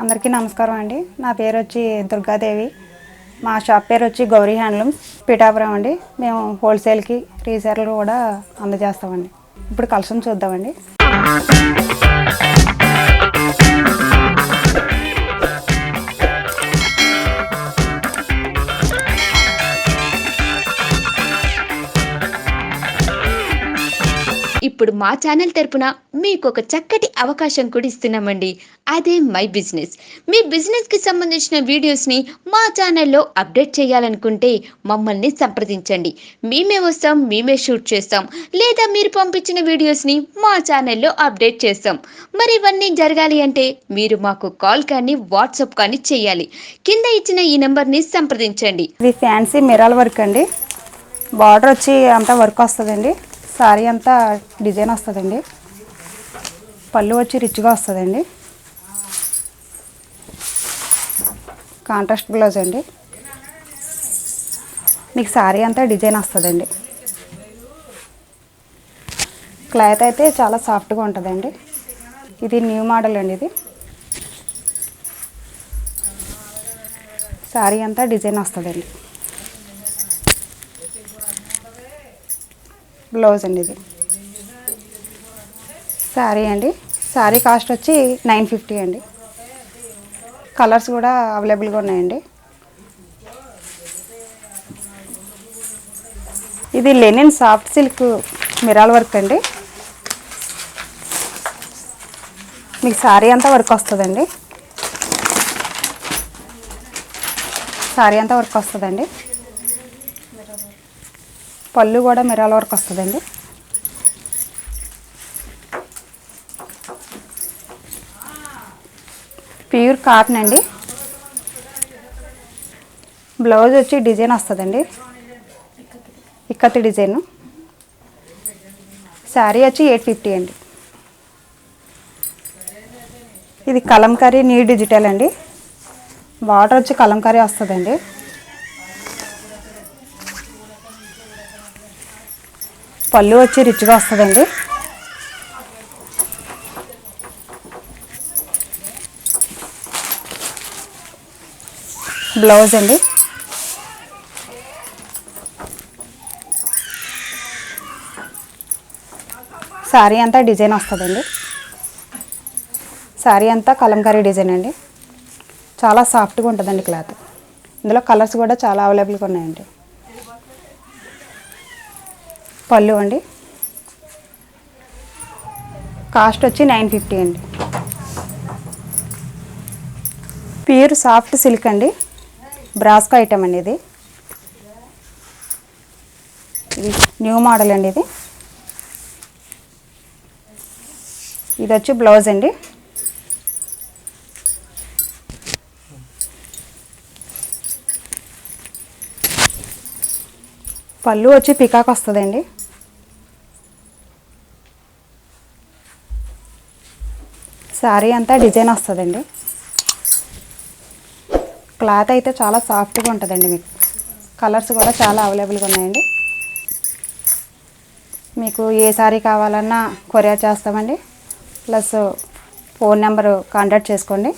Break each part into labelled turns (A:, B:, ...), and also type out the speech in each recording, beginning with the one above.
A: అందరికీ నమస్కారం అండి. నా పేరు వచ్చి దుర్గాదేవి. మా షాప్ పేరు వచ్చి గౌరీ హ్యాండ్లూమ్స్ పిఠాపురం అండి. మేము హోల్సేల్కి రీసేల్ కూడా అందజేస్తామండి. ఇప్పుడు కలసం చూద్దామండి.
B: ఇప్పుడు మా ఛానల్ తరపున మీకు ఒక చక్కటి అవకాశం కూడా ఇస్తున్నామండి. అదే మై బిజినెస్ మీ బిజినెస్కి సంబంధించిన వీడియోస్ని మా ఛానల్లో అప్డేట్ చేయాలనుకుంటే మమ్మల్ని సంప్రదించండి. మేమే వస్తాం మేమే షూట్ చేస్తాం. లేదా మీరు పంపించిన వీడియోస్ని మా ఛానల్లో అప్డేట్ చేస్తాం. మరి ఇవన్నీ జరగాలి అంటే మీరు మాకు కాల్ కానీ వాట్సాప్ కానీ చేయాలి. కింద ఇచ్చిన ఈ నెంబర్ని సంప్రదించండి.
A: ఇది ఫ్యాన్సీ మిరాల్ వర్క్ అండి. బార్డర్ వచ్చి అంతా వర్క్ వస్తుందండి. సారీ అంతా డిజైన్ వస్తుందండి. పళ్ళు వచ్చి రిచ్గా వస్తుందండి. కాంట్రాస్ట్ బ్లౌజ్ అండి. మీకు సారీ అంతా డిజైన్ వస్తుందండి. క్లాత్ అయితే చాలా సాఫ్ట్గా ఉంటుందండి. ఇది న్యూ మోడల్ అండి ఇది. సారీ అంతా డిజైన్ వస్తుందండి. బ్లౌజ్ అండి ఇది. శారీ అండి. శారీ కాస్ట్ వచ్చి నైన్ ఫిఫ్టీ అండి. కలర్స్ కూడా అవైలబుల్గా ఉన్నాయండి. ఇది linen soft silk mirror work అండి. మీకు శారీ అంతా వర్క్ వస్తుందండి. శారీ అంతా వర్క్ వస్తుందండి. పళ్ళు కూడా మిరాల వరకు వస్తుందండి. ప్యూర్ కాటన్ అండి. బ్లౌజ్ వచ్చి డిజైన్ వస్తుందండి. ఇక్కతి డిజైన్. శారీ వచ్చి ఎయిట్ ఫిఫ్టీ అండి. ఇది కలంకారీ నీ డిజిటల్ అండి. బార్డర్ వచ్చి కలంకారీ వస్తుందండి. పళ్ళు వచ్చి రిచ్గా వస్తుందండి. బ్లౌజ్ అండి. శారీ అంతా డిజైన్ వస్తుందండి. శారీ అంతా కలంకారీ డిజైన్ అండి. చాలా సాఫ్ట్గా ఉంటుందండి క్లాత్. ఇందులో కలర్స్ కూడా చాలా అవైలబుల్గా ఉన్నాయండి. పళ్ళు అండి. కాస్ట్ వచ్చి నైన్ ఫిఫ్టీ అండి. ప్యూర్ సాఫ్ట్ సిల్క్ అండి. బ్రాస్కో ఐటమ్ అండి ఇది. ఇది న్యూ మోడల్ అండి ఇది. ఇది వచ్చి బ్లౌజ్ అండి. పళ్ళు వచ్చి పికాక్ వస్తుందండి. శారీ అంతా డిజైన్ వస్తుందండి. క్లాత్ అయితే చాలా సాఫ్ట్గా ఉంటుందండి మీకు. కలర్స్ కూడా చాలా అవైలబుల్గా ఉన్నాయండి. మీకు ఏ శారీ కావాలన్నా కొరియర్ చేస్తామండి. ప్లస్ ఫోన్ నెంబరు కాంటాక్ట్ చేసుకోండి.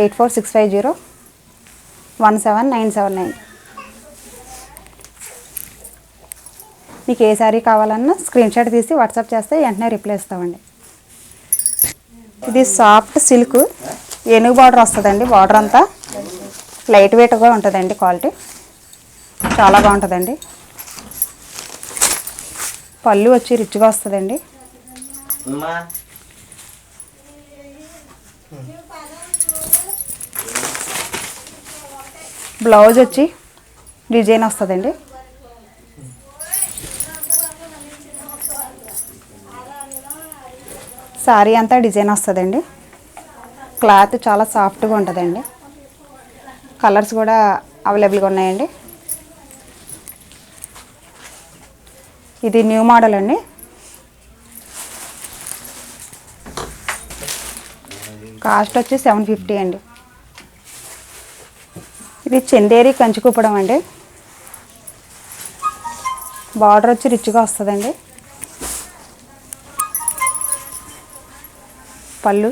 A: Eight four six five zero one seven nine seven nine. మీకు ఏ శారీ కావాలన్నా స్క్రీన్షాట్ తీసి వాట్సాప్ చేస్తే వెంటనే రిప్లై ఇస్తామండి. ఇది సాఫ్ట్ సిల్క్ ఏనుగు బార్డర్ వస్తుందండి బార్డర్ అంతా లైట్ వెయిట్గా ఉంటుందండి క్వాలిటీ చాలా బాగుంటుందండి. పళ్ళు వచ్చి రిచ్గా వస్తుందండి. బ్లౌజ్ వచ్చి డిజైన్ వస్తుందండి. శారీ అంతా డిజైన్ వస్తుందండి. క్లాత్ చాలా సాఫ్ట్గా ఉంటుందండి. కలర్స్ కూడా అవైలబుల్గా ఉన్నాయండి. ఇది న్యూ మోడల్ అండి. కాస్ట్ వచ్చి సెవెన్ ఫిఫ్టీ అండి. ఇది చందేరి కంచుకుప్పడం అండి. బార్డర్ వచ్చి రిచ్గా వస్తుందండి. పళ్ళు.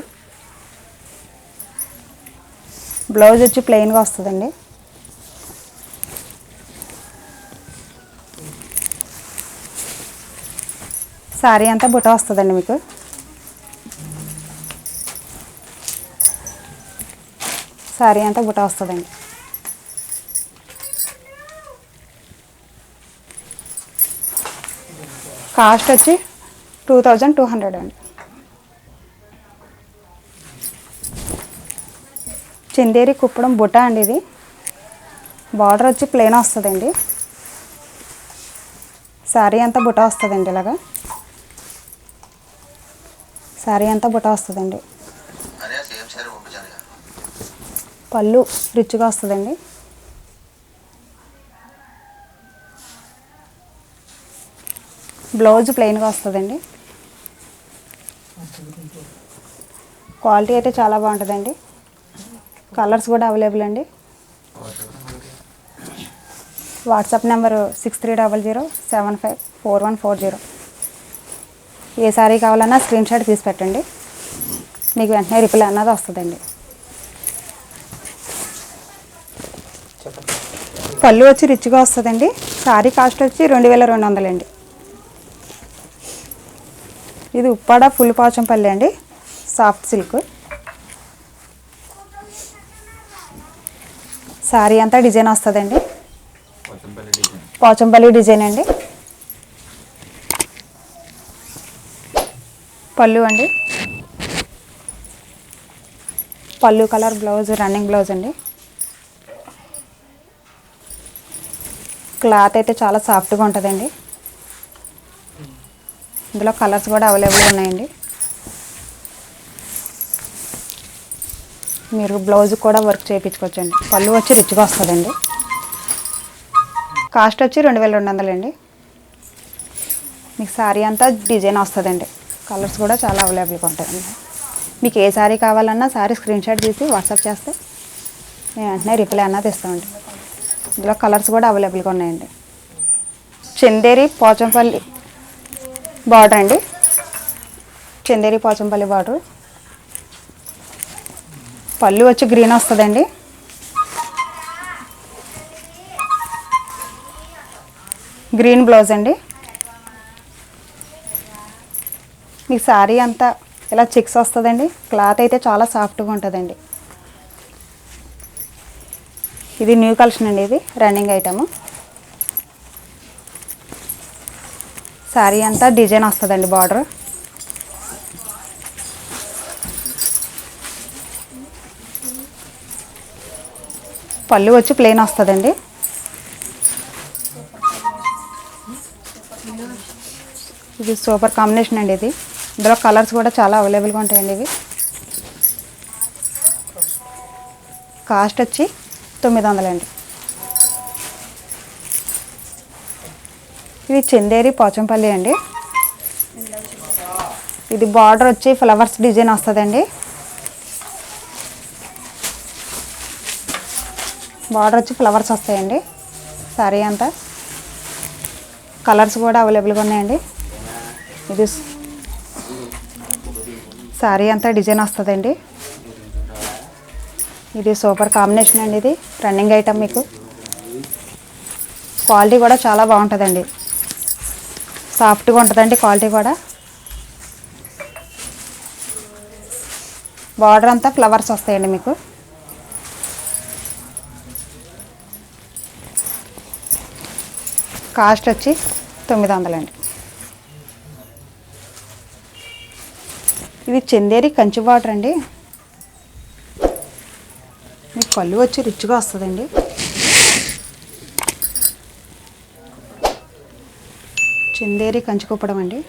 A: బ్లౌజ్ వచ్చి ప్లెయిన్గా వస్తుందండి. శారీ అంతా బుట్ట వస్తుందండి మీకు. శారీ అంతా బుట్ట వస్తుందండి. కాస్ట్ వచ్చి టూ థౌజండ్ టూ హండ్రెడ్ అండి. చందేరి కుప్పడం బుట్ట అండి ఇది. బార్డర్ వచ్చి ప్లెయిన్ వస్తుందండి. శారీ అంతా బుట్ట వస్తుందండి ఇలాగా. శారీ అంతా బుట్ట వస్తుందండి. పళ్ళు రిచ్గా వస్తుందండి. బ్లౌజ్ ప్లెయిన్గా వస్తుందండి. క్వాలిటీ అయితే చాలా బాగుంటుందండి. కలర్స్ కూడా అవైలబుల్ అండి. WhatsApp number six three double zero seven five four one four zero. ఏ సారీ కావాలన్నా స్క్రీన్ షాట్ తీసి పెట్టండి. మీకు వెంటనే రిప్లై అన్నది వస్తుందండి. పళ్ళు వచ్చి రిచ్గా వస్తుందండి. సారీ కాస్ట్ వచ్చి రెండు వేల రెండు వందలండి ఇది ఉప్పాడ ఫుల్ పాచంపల్లి అండి. Soft silk. సారీ అంతా డిజైన్ వస్తుందండి. పోచంపల్లి డిజైన్ అండి. పళ్ళు అండి. పళ్ళు కలర్ బ్లౌజ్ రన్నింగ్ బ్లౌజ్ అండి. క్లాత్ అయితే చాలా సాఫ్ట్గా ఉంటుందండి. ఇందులో కలర్స్ కూడా అవైలబుల్ ఉన్నాయండి. మీరు బ్లౌజ్ కూడా వర్క్ చేయించుకోవచ్చండి. పళ్ళు వచ్చి రిచ్గా వస్తుందండి. కాస్ట్ వచ్చి రెండు వేల రెండు వందలండి. మీకు శారీ అంతా డిజైన్ వస్తుందండి. కలర్స్ కూడా చాలా అవైలబుల్గా ఉంటాయండి. మీకు ఏ శారీ కావాలన్నా శారీ స్క్రీన్ షాట్ తీసి వాట్సాప్ చేస్తే మేము వెంటనే రిప్లై అన్నది ఇస్తామండి ఇందులో కలర్స్ కూడా అవైలబుల్గా ఉన్నాయండి. చందేరి పోచంపల్లి బార్డర్ అండి. చందేరి పోచంపల్లి బార్డర్. పళ్ళు వచ్చి గ్రీన్ వస్తుందండి. గ్రీన్ బ్లౌజ్ అండి. మీకు శారీ అంతా ఇలా చిక్స్ వస్తుందండి. క్లాత్ అయితే చాలా సాఫ్ట్గా ఉంటుందండి. ఇది న్యూ కలెక్షన్ అండి ఇది రన్నింగ్ ఐటమ్. శారీ అంతా డిజైన్ వస్తుందండి బార్డర్. పళ్ళు వచ్చి ప్లెయిన్ వస్తుందండి. ఇది సూపర్ కాంబినేషన్ అండి ఇది. ఇందులో కలర్స్ కూడా చాలా అవైలబుల్గా ఉంటాయండి ఇవి. కాస్ట్ వచ్చి తొమ్మిది వందలండి ఇది చందేరి పోచంపల్లి అండి. ఇది బార్డర్ వచ్చి ఫ్లవర్స్ డిజైన్ వస్తుందండి. బార్డర్ వచ్చి ఫ్లవర్స్ వస్తాయండి. సారీ అంతా. కలర్స్ కూడా అవైలబుల్గా ఉన్నాయండి. ఇది సారీ అంతా డిజైన్ వస్తుందండి. ఇది సూపర్ కాంబినేషన్ అండి ఇది. రన్నింగ్ ఐటమ్ మీకు. క్వాలిటీ కూడా చాలా బాగుంటుందండి. సాఫ్ట్గా ఉంటుందండి క్వాలిటీ కూడా. బార్డర్ అంతా ఫ్లవర్స్ వస్తాయండి మీకు. కాస్ట్ వచ్చి తొమ్మిది వందలండి. ఇది చందేరి కంచి బార్డర్ అండి. మీకు పళ్ళు వచ్చి రిచ్గా వస్తుందండి. చందేరి కంచుకుప్పడం అండి.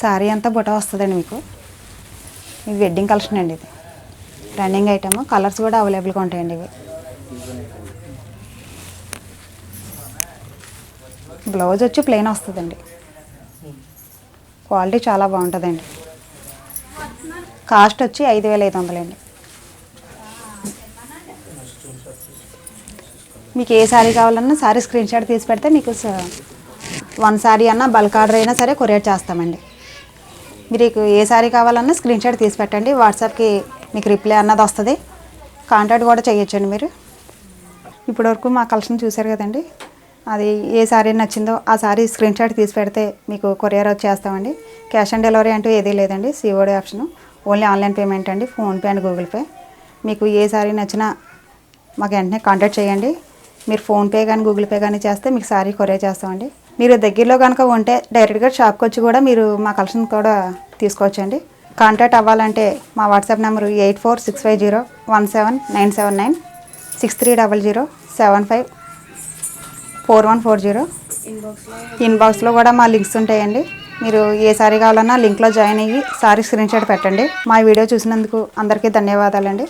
A: శారీ అంతా బుట వస్తుందండి మీకు. ఇది వెడ్డింగ్ కలెక్షన్ అండి ఇది. రన్నింగ్ ఐటమ్ కలర్స్ కూడా అవైలబుల్గా ఉంటాయండి ఇవి. బ్లౌజ్ వచ్చి ప్లెయిన్ వస్తుందండి. క్వాలిటీ చాలా బాగుంటుందండి. కాస్ట్ వచ్చి ఐదు వేల ఐదు వందలండి. మీకు ఏ శారీ కావాలన్నా శారీ స్క్రీన్ షాట్ తీసి పెడితే మీకు వన్ శారీ అన్నా బల్క్ ఆర్డర్ అయినా సరే కొరియర్ చేస్తామండి. మీకు ఏ శారీ కావాలన్నా స్క్రీన్ షాట్ తీసి పెట్టండి. వాట్సాప్కి మీకు రిప్లై అన్నది వస్తుంది. కాంటాక్ట్ కూడా చేయొచ్చండి మీరు. ఇప్పటివరకు మా కలెక్షన్ చూశారు కదండి. అది ఏ శారీ నచ్చిందో ఆ శారీ స్క్రీన్ షాట్ తీసి పెడితే మీకు కొరియర్ వచ్చేస్తామండి క్యాష్ ఆన్ డెలివరీ అంటూ ఏదీ లేదండి. COD option only online payment అండి. ఫోన్పే అండ్ గూగుల్ పే మీకు ఏ శారీ నచ్చినా మాకు వెంటనే కాంటాక్ట్ చేయండి. మీరు ఫోన్పే కానీ గూగుల్ పే కానీ చేస్తే మీకు శారీ కొరియర్ చేస్తామండి. మీరు దగ్గరలో కనుక ఉంటే డైరెక్ట్గా షాప్కి వచ్చి కూడా మీరు మా కలెక్షన్ కూడా తీసుకోవచ్చండి. కాంటాక్ట్ అవ్వాలంటే మా WhatsApp number eight four six five zero one seven nine seven nine six three double zero seven five four one four zero ఇన్బాక్స్లో కూడా మా లింక్స్ ఉంటాయండి. మీరు ఏ సారీ కావాలన్నా లింక్లో జాయిన్ అయ్యి సారీ స్క్రీన్షాట్ పెట్టండి. మా వీడియో చూసినందుకు అందరికీ ధన్యవాదాలండి.